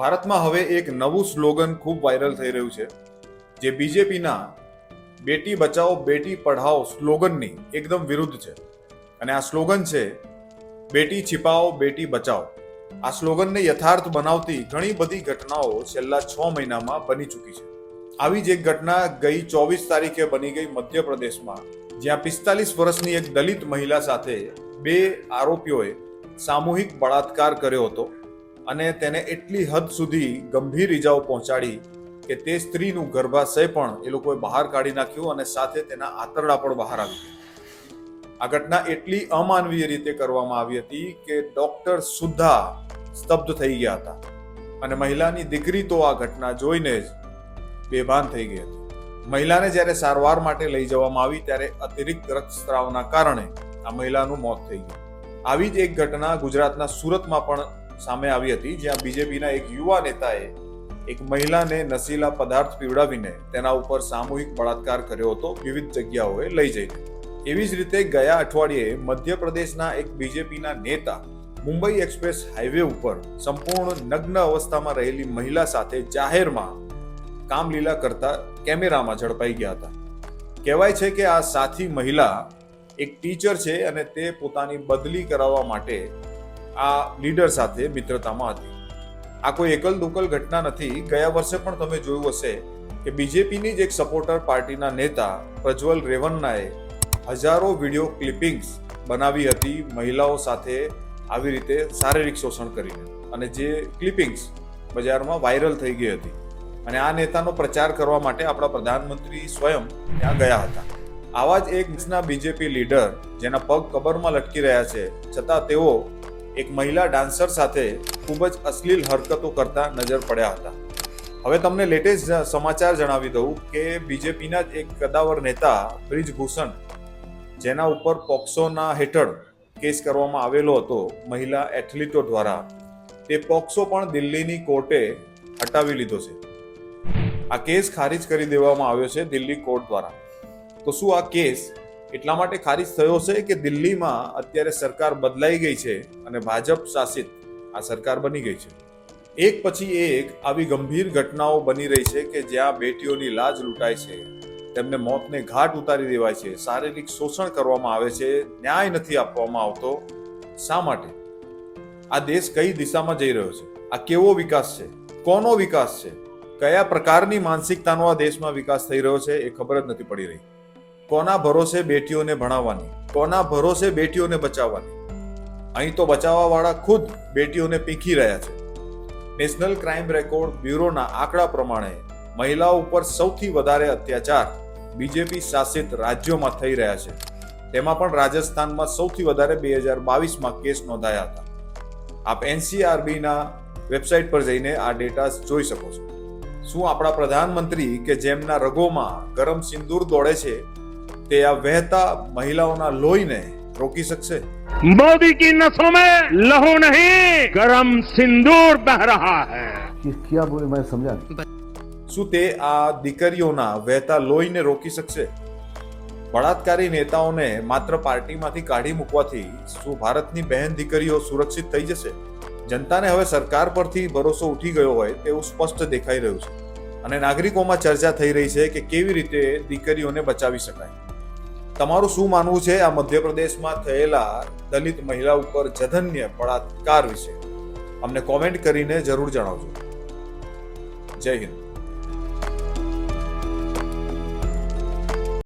ભારતમાં હવે એક નવું સ્લોગન ખૂબ વાયરલ થઈ રહ્યું છે, જે બીજેપીના બેટી બચાવો બેટી પઢાઓ સ્લોગનની એકદમ વિરુદ્ધ છે. અને આ સ્લોગન છે, બેટી છિપાઓ, બેટી બચાવો આ સ્લોગનને યથાર્થ બનાવતી ઘણી બધી ઘટનાઓ છેલ્લા છ મહિનામાં બની ચૂકી છે. આવી જ એક ઘટના ગઈ ચોવીસ તારીખે બની ગઈ મધ્યપ્રદેશમાં, જ્યાં પિસ્તાલીસ વર્ષની એક દલિત મહિલા સાથે બે આરોપીઓએ સામૂહિક બળાત્કાર કર્યો હતો. અને તેને એટલી હદ સુધી ગંભીર ઈજાઓ પહોંચાડી કે તે સ્ત્રીનું ગર્ભાશય પણ એ લોકોએ બહાર કાઢી નાખ્યું અને સાથે તેના આંતરડા પણ બહાર આવી આ ઘટના એટલી અમાનવીય રીતે કરવામાં આવી હતી કે ડોક્ટર સુદ્ધા સ્તબ્ધ થઈ ગયા હતા અને મહિલાની દીકરી તો આ ઘટના જોઈને જ બેભાન થઈ ગઈ હતી. મહિલાને જ્યારે સારવાર માટે લઈ જવામાં આવી ત્યારે અતિરિક્ત રક્તસ્રાવના કારણે આ મહિલાનું મોત થઈ ગયું. આવી જ એક ઘટના ગુજરાતના સુરતમાં પણ સામે આવી હતી, જ્યાં બીજેપીના એક યુવા નેતાએ એક મહિલાને નશીલા પદાર્થ પીવડાવીને તેના ઉપર સામૂહિક બળાત્કાર કર્યો હતો, વિવિધ જગ્યાઓએ લઈ જઈને. એવી જ રીતે ગયા અઠવાડિયે મધ્યપ્રદેશના એક બીજેપીના નેતા મુંબઈ એક્સપ્રેસ હાઈવે ઉપર સંપૂર્ણ નગ્ન અવસ્થામાં રહેલી મહિલા સાથે જાહેરમાં કામલીલા કરતા કેમેરામાં ઝડપાઈ ગયા હતા. કહેવાય છે કે આ સાથી મહિલા એક ટીચર છે અને તે પોતાની બદલી કરાવવા માટે આ લીડર સાથે મિત્રતામાં હતી. આ કોઈ એકલ દુકલ ઘટના નથી. ગયા વર્ષે પણ તમે જોયું હશે કે બીજેપીની જ એક સપોર્ટર પાર્ટીના નેતા પ્રજ્વલ રેવન્નાએ હજારો વીડિયો ક્લિપિંગ્સ બનાવી હતી મહિલાઓ સાથે આવી રીતે શારીરિક શોષણ કરીને. અને જે ક્લિપિંગ્સ બજારમાં વાયરલ થઈ ગઈ હતી. અને આ નેતાનો પ્રચાર કરવા માટે આપણા પ્રધાનમંત્રી સ્વયં ત્યાં ગયા હતા. આવા જ એક દેશના બીજેપી લીડર જેના પગ કબરમાં લટકી રહ્યા છે, છતાં તેઓ એક મહિલા ડાન્સર સાથે ખૂબ જ અશ્લીલ હરકતો કરતા નજર પડ્યા હતા. હવે તમને લેટેસ્ટ સમાચાર જણાવી દઉં કે બીજેપીના જ એક કદાવર નેતા બ્રિજભૂષણ, જેના ઉપર પોક્સોના હેઠળ કેસ કરવામાં આવેલો હતો મહિલા એથ્લીટો દ્વારા, તે પોક્સો પણ દિલ્હીની કોર્ટે હટાવી લીધો છે. આ કેસ ખારિજ કરી દેવામાં આવ્યો છે દિલ્હી કોર્ટ દ્વારા. તો શું આ કેસ એટલા માટે ખારીજ થયો છે કે દિલ્હીમાં અત્યારે સરકાર બદલાઈ ગઈ છે અને ભાજપ શાસિત આ સરકાર બની ગઈ છે. એક પછી એક આવી ગંભીર ઘટનાઓ બની રહી છે કે જ્યાં બેટીઓની લાજ લૂંટાય છે, તેમને મોતને ઘાટ ઉતારી દેવાય છે, શારીરિક શોષણ કરવામાં આવે છે, ન્યાય નથી આપવામાં આવતો. શા માટે? આ દેશ કઈ દિશામાં જઈ રહ્યો છે? આ કેવો વિકાસ છે? કોનો વિકાસ છે? કયા પ્રકારની માનસિકતાનો આ દેશમાં વિકાસ થઈ રહ્યો છે એ ખબર જ નથી પડી રહી. કોના ભરોસે બેટીઓને ભણાવવાની? કોના ભરોસે બેટીઓને બચાવવાની? અહીં તો બચાવવાવાળા ખુદ બેટીઓને પીખી રહ્યા છે. નેશનલ ક્રાઇમ રેકોર્ડ બ્યુરોના આંકડા પ્રમાણે મહિલાઓ ઉપર સૌથી વધારે અત્યાચાર બીજેપી શાસિત રાજ્યોમાં થઈ રહ્યા છે. તેમાં પણ રાજસ્થાનમાં સૌથી વધારે બે હજાર બાવીસમાં કેસ નોંધાયા હતા. આપ એનસીઆરબીના વેબસાઇટ પર જઈને આ ડેટા જોઈ શકો છો. શું આપણા પ્રધાનમંત્રી કે જેમના રગોમાં ગરમ સિંદૂર દોડે છે તે આ વહેતા મહિલાઓના લોહીને રોકી શકશે? મોદી કી નસોં મેં લહુ નહીં ગરમ સિંદૂર બહ રહા હૈ. ક્યા બોલે મેં સમજા શું તે આ દીકરીઓના વહેતા લોહીને રોકી શકશે? બળાત્કારી નેતાઓને માત્ર પાર્ટીમાંથી કાઢી મૂકવાથી શું ભારતની બહેન દીકરીઓ સુરક્ષિત થઈ જશે? જનતાને હવે સરકાર પરથી ભરોસો ઉઠી ગયો હોય તેવું સ્પષ્ટ દેખાઈ રહ્યું છે. અને નાગરિકોમાં ચર્ચા થઈ રહી છે કે કેવી રીતે દીકરીઓને બચાવી શકાય. તમારું શું માનવું છે? આ મધ્યપ્રદેશમાં થયેલા દલિત મહિલા ઉપર જધન્ય બળાત્કાર વિશે. અમને કોમેન્ટ કરીને જરૂર જણાવજો. જય હિન્દ.